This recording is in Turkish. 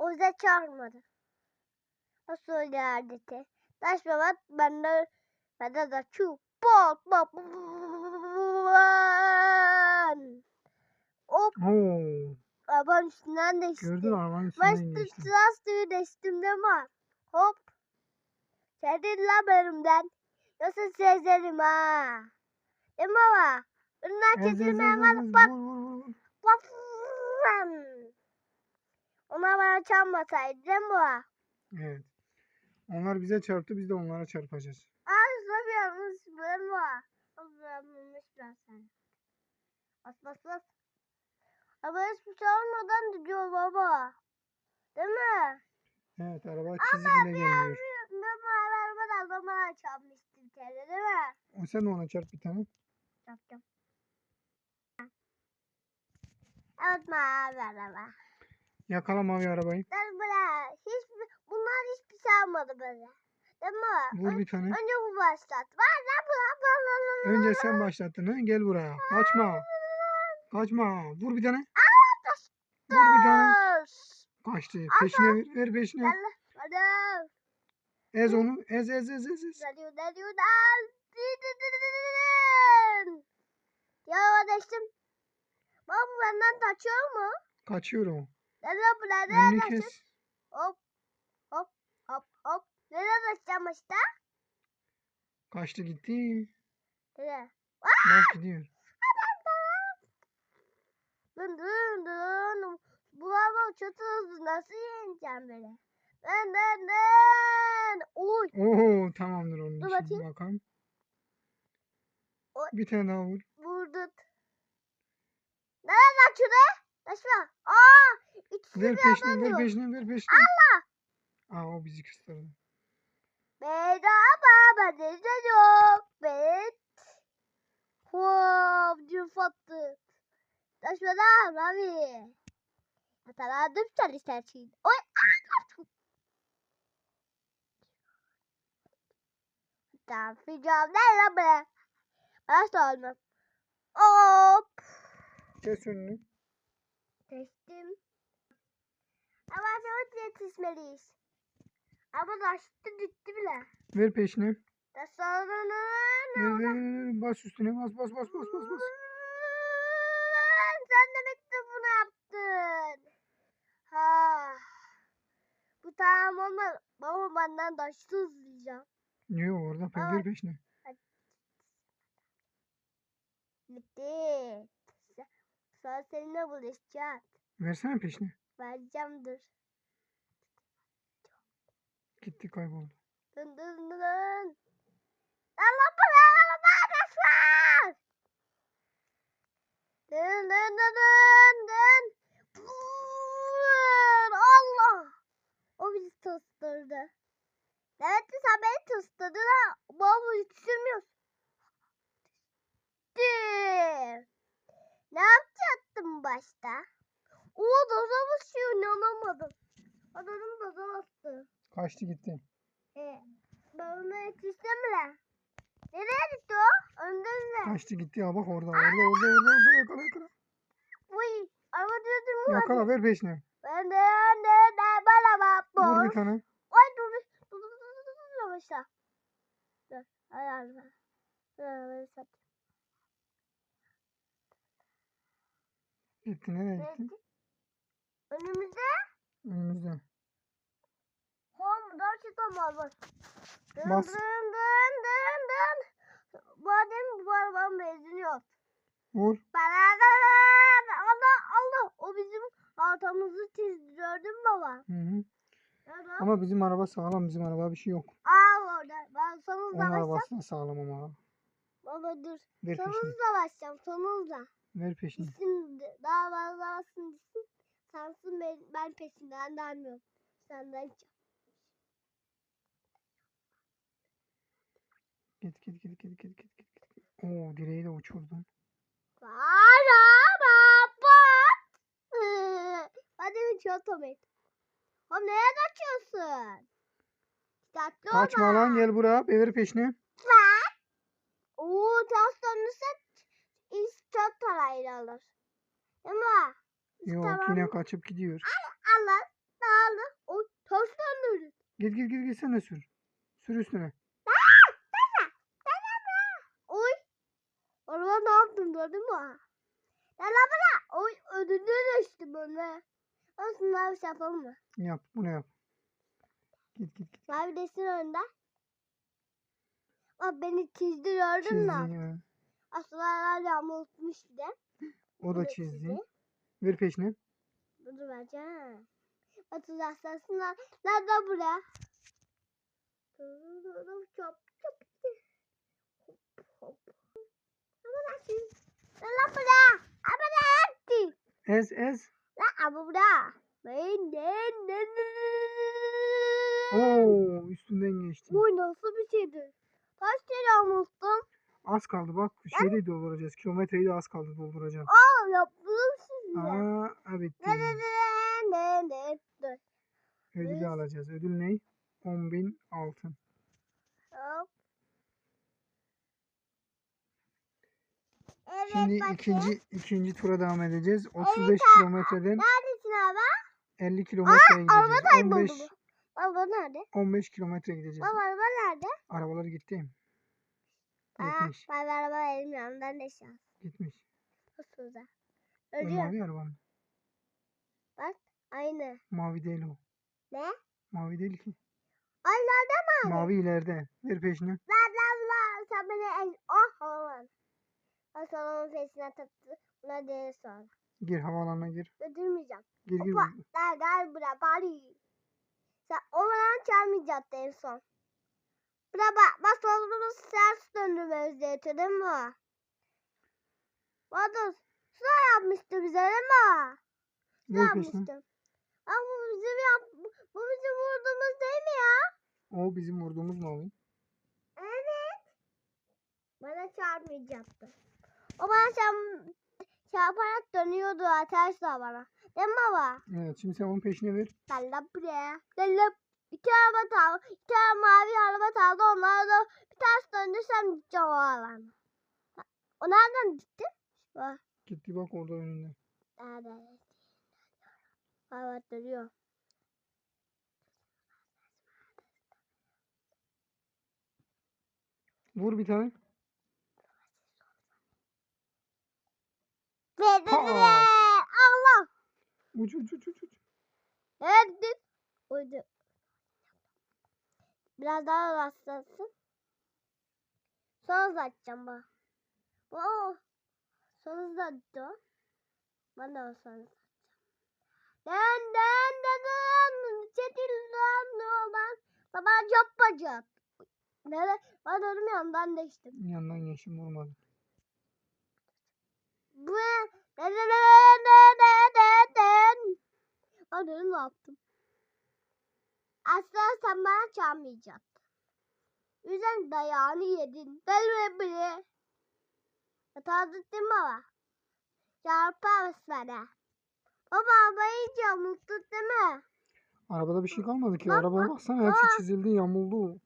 O yüzden çağırmadı. Nasıl öyle adeti? Taş baba bende bende de şu bot bot Hop arabanın üstünden de gördün arabanın üstünden işte geçti. lastiği değiştim değil mi? Hop. Çekil lan önümden. Yoksa sezerim ha. Değil mi baba? Kesilmeye ez, var ez, bak. Ona bana çarpmasaydı değil mi baba? Evet. Onlar bize çarptı biz de onlara çarpacağız. Ay değil mi baba? Seviyormuş ben seni. Bas bas bas. Ama hiçbir şey olmadan gidiyor baba. Değil mi? Evet araba çizik bile gelmiyor. Numara vermeden numara çarpmıştı bir kere değil mi? O sen ona çarp bir tane. Yaptım. Evet mavi araba. Yakala mavi arabayı. Ben böyle hiçbir, bunlar hiçbir şey almadı böyle. Değil mi? Vur bir tane. Önce bu başlat. Var lan bu lan. Önce sen başlattın ha. Gel buraya. Kaçma. Kaçma. Vur bir tane. Vur bir tane. Kaçtı. Peşine ver. Ver peşine. Ez onu. Ez ez ez ez. ez. Ya değiştim. Baba benden kaçıyor mu? Kaçıyor o. Nerede bu nerede? Önünü kes. Hop hop hop hop. Nereye kaçacağım işte? Kaçtı gitti. Bak gidiyor. Dın dın dın. Bu hava çatı hızlı nasıl yeneceğim böyle? Dın dın dın. Oy. Oo tamamdır onun Dur için. bakayım. Bakalım. Oy. Bir tane daha vur. Vurdun. Kaçıyor be? Taşma. İkisi Ver peşine ver peşine ver peşine. Allah. Aa o bizi kıstırdı. Merhaba ben de yok. Ben. Hop. Cüf attı. Taşma da abi. Hataladım sen istersin. Oy. aa, Tamam. Ficam ne lan be? Ben sormam. Hop. Kes önünü. Testim. Ama yavaş yetişmeliyiz. Ama taştı gitti bile. Ver peşine. Ver ver ver. Bas üstüne bas bas bas bas bas bas. Sen demek de bunu yaptın. Ha. Bu tamam olmaz. Baba benden taştı hızlayacağım. Niye orada? Aa. ver peşine. Bitti. Sonra seninle buluşacağız. Versene peşine. Vereceğim dur. Gitti kayboldu. Dın dın dın dın. Bana bana var. Dın dın dın dın dın. Vur, Allah. O bizi tostırdı. Evet sen beni tosturdun ha. Baba yetiştirmiyorsun. Dur. Ne yapacaktım başta? O doza basıyor inanamadım. Adamın doza bastı. Kaçtı gitti. E, ben ona yetiştim bile. Nereye gitti o? Önde mi? Kaçtı gitti ya bak orada. Orada orada orada orada yakala yakala. Uy, araba dedim mi? Yakala ver peşine. Ben de ben de ben bana bak Vur bir tane. Ay dur dur dur dur dur dur dur yavaşla. Dur ayarla. Dur ben sat. Gitti nereye gitti? Önümüzde Önümüzde. home dört tamam bak. Dın Bas. dın dın dın dın. Badem bu arabanın benzini yok. Vur. Allah Allah o bizim arkamızı çizdi gördün mü baba? Hı hı. Nerede? Ama bizim araba sağlam. Bizim araba bir şey yok. Aa orada. Ben son Onun başlayacağım. arabası da sağlam ama. Baba dur. Ver Son peşine. hızla başlayacağım. Son hızla. Ver peşine. Gitsin daha fazla basın gitsin. Sansın ben, ben peşinden gelmiyorum. Senden çok. Git git git git git git git. Oo direği de uçurdun. Araba pat. Hadi bir çok tomet. Oğlum nereye kaçıyorsun? Dikkatli ol Kaçma bak. lan gel buraya. Ver peşine. Oo ters dönürse iş çok parayla alır. Değil mi? Yok Tamam. yine kaçıp gidiyor. Allah. Ne Git git git git sen de sür. Sür üstüne. Oy. Araba ne yaptın gördün mü? Ya la bana. Oy ödülü düştü böyle. Olsun abi şey yapalım mı? Yap bunu yap. Git git git. Mavi desin önde. Bak beni çizdi gördün Çizdi mü? ya. Aslında hala unutmuş bir de. O da çizdi. çizdi. Ver peşine. Bunu vereceğim. Otuz hastasına. Nerede buraya? Çop çop. Hop hop. Ama nasıl? Lan buraya. Ama ne Ez ez. Lan ama buraya. Ben ne ne Oo üstünden geçti. Bu nasıl bir şeydir? Kaç kere unuttum? Az kaldı bak. Şeyde dolduracağız. Kilometreyi de az kaldı dolduracağım. Aa yaptım. Aa evet. Ödülü Evet. alacağız. Ödül ne? 10.000 altın. Hop. Evet Şimdi bakayım. ikinci ikinci tura devam edeceğiz. 35 kilometreden Neredesin abi? 50 kilometreye Araba gideceğiz. kayboldu 15 bu. Baba nerede? 15 kilometre gideceğiz. Baba araba nerede? Arabalar gitti. Aa, Gitmiş. ben araba elim yanımdan ne şans. Gitmiş. Nasıl da? O Ölüyor. mavi araba mı? Aynı. Mavi değil o. Ne? Mavi değil ki. Nerede mavi? Mavi ileride. Ver peşine. La la la. Sen beni el... Oh havalan. Ben sana onun peşine taktı. Buna değil sonra. Gir havaalanına gir. Götürmeyeceğim. Gir gir. Hoppa. Gel gel buraya bari. Sen o bana çağırmayacaktı en son. Buraya bak. Bak solumuz ters döndürmemiz gerekiyor değil mi? Badur. Sıra yapmıştı bize değil mi? Sıra yapmıştı. Ama bu bizim yap... Bu bizim vurduğumuz değil mi ya? O bizim vurduğumuz mavi. Evet. Bana çarpmayacaktı. O bana çarp... çarparak dönüyordu arkadaşlar bana. Değil mi baba? Evet şimdi sen onun peşine ver. Gel lan buraya. Gel lan. İki araba kaldı. İki tane mavi araba kaldı. Onlara da bir ters döndürsem gideceğim o alana. O nereden gitti? Gitti bak orada önünde. Evet duruyor. Vur bir tane. Allah. Uç uç uç uç. Evet. Uydu. Biraz daha rastlasın. Sonra uzatacağım bak. Oo. Sonra uzattı. Ben de o sonra uzatacağım. Den den den den. Ne olan. Baba çok bacak. Nere? Ben önüm yandan değiştim. Yandan geçtim vurmadı. Bu ne? Den den den den den den. Ben önüm ne yaptım? Asla sen bana çarpmayacaktın. Yüzden dayağını yedin. Böyle mi baba? Çarpar bana. Baba arabayı yamulttun değil mi? Arabada bir şey kalmadı ki. Bak, Arabaya bak, baksana hepsi bak. çizildi yamuldu.